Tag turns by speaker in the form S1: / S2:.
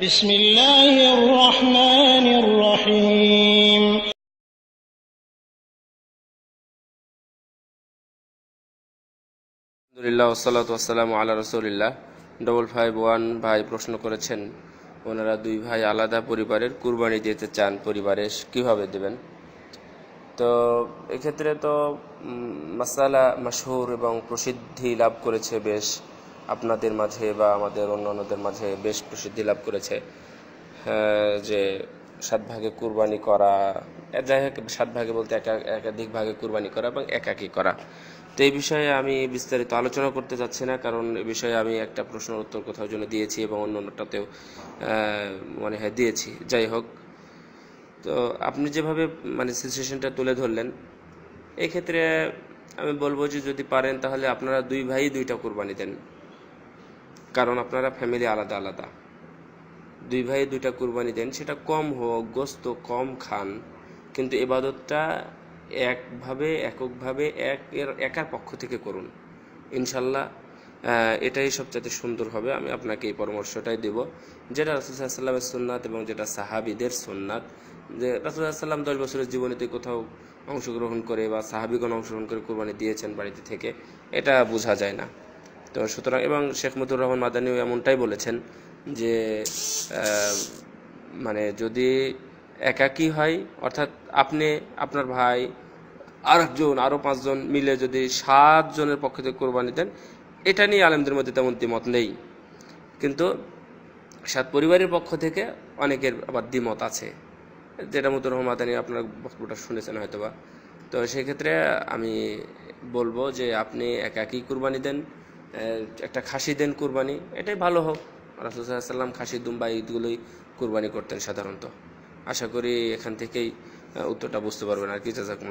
S1: بسم الله الرحمن الرحيم
S2: আলহামদুলিল্লাহ ওসালাত ওয়াসালামু আল্লাহ রসুলিল্লাহ double five one ভাই প্রশ্ন করেছেন ওনারা দুই ভাই আলাদা পরিবারের কুরবানি দিতে চান পরিবারে কিভাবে দেবেন তো এক্ষেত্রে তো উম, মাসালা মাশহুর এবং প্রসিদ্ধি লাভ করেছে বেশ আপনাদের মাঝে বা আমাদের অন্যান্যদের মাঝে বেশ প্রসিদ্ধি লাভ করেছে হ্যাঁ, যে সাত ভাগে কুরবানি করা যাই হোক সাত ভাগে বলতে একা একাধিক ভাগে কুরবানি করা এবং একাকী করা। তো এই বিষয়ে আমি বিস্তারিত আলোচনা করতে চাচ্ছি না কারণ এ বিষয়ে আমি একটা প্রশ্নের উত্তর কোথাও জন্য দিয়েছি এবং অন্যান্যটাতেও আহ, মনে হয় দিয়েছি। যাই হোক তো আপনি যেভাবে মানে সিচুয়েশনটা তুলে ধরলেন এক্ষেত্রে আমি বলব যে যদি পারেন তাহলে আপনারা দুই ভাই দুইটা কুরবানি দেন। কারণ আপনারা ফ্যামিলি আলাদা আলাদা। দুই ভাই দুইটা কুরবানি দেন, সেটা কম হোক, গোস্ত কম খান, কিন্তু এবাদতটা একভাবে, এককভাবে, এক এর একার পক্ষ থেকে করুন। ইনশাল্লাহ এটাই সবচেয়ে সুন্দর হবে। আমি আপনাকে এই পরামর্শটাই দেব যেটা রাসুলসাল্লামের সুন্নাত এবং যেটা সাহাবিদের সুন্নাত। যে রাসুলসাল্লাম দশ বছরের জীবনীতে কোথাও অংশগ্রহণ করে বা সাহাবিগণ অংশগ্রহণ করে কোরবানি দিয়েছেন বাড়িতে থেকে, এটা বোঝা যায় না। তো সুতরাং, এবং শেখ মতুর রহমান মাদানিও এমনটাই বলেছেন যে মানে যদি একাকী হয়, অর্থাৎ আপনি, আপনার ভাই, আরেকজন আরও পাঁচজন মিলে যদি সাত জনের পক্ষ থেকে কোরবানি দেন, এটা নিয়ে আলেমদের মধ্যে তেমন দ্বিমত নেই। কিন্তু সাত পরিবারের পক্ষ থেকে অনেকের আবার দ্বিমত আছে। যেটা মতুর রহমান মাদানি আপনার বক্তব্যটা শুনেছেন হয়তোবা। তো সেক্ষেত্রে আমি বলব যে, আপনি একাকী কুরবানি দেন একটা খাসি দেন কুরবানি, এটাই ভালো হোক। সাল্লাম খাসি, দুম্বা ঈদগুলোই কুরবানি করতেন সাধারণত। আশা করি এখান থেকেই উত্তরটা বুঝতে পারবেন আর কি জাজাকুম